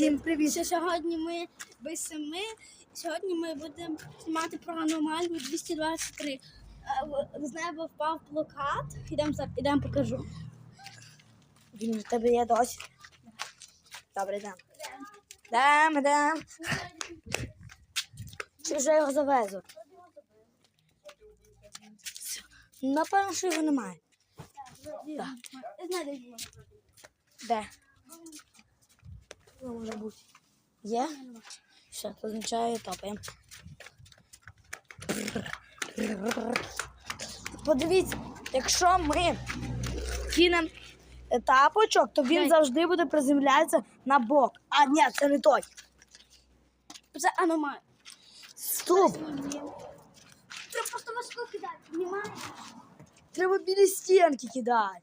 Всім привіт! Що сьогодні ми без семи. Сьогодні ми будемо знімати про аномалію 223. Е, З неба впав плакат. Ідемо за- ідемо покажу. Він в тебе є досі. Добре, йдемо. Йдемо, йдемо. Чи вже його завезу? Напевно, що його немає. Де він. Де? Ну, може бути. Є? Все, це означає топаємо. Подивіться, якщо ми кинемо тапочок, то він завжди буде приземлятися на бок. А, ні, це не той. Це аномалія. Стоп! Треба просто важко кидати. Немає. Треба біля стінки кидати.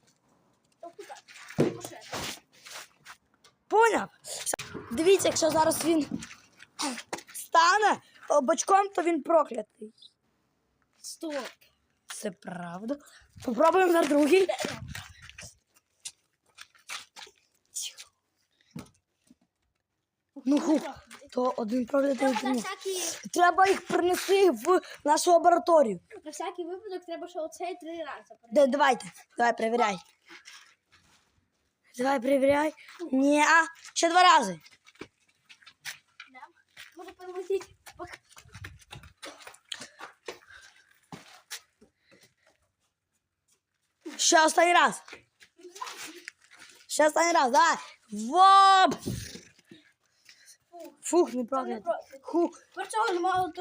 Поняв? Дивіться, якщо зараз він стане бочком, то він проклятий. Стоп. Це правда. Попробуємо на другий. Ну, ху, то один проклятий. Треба Треба їх принести в нашу лабораторію. на всякий випадок треба, що оцей три рази. Де, давайте, давай, перевіряй. Давай, перевіряй. Ні, а, ще два рази. Може перелетіти. Ще останній раз. Ще останній раз, давай. Воп! Фух, не правда. Немало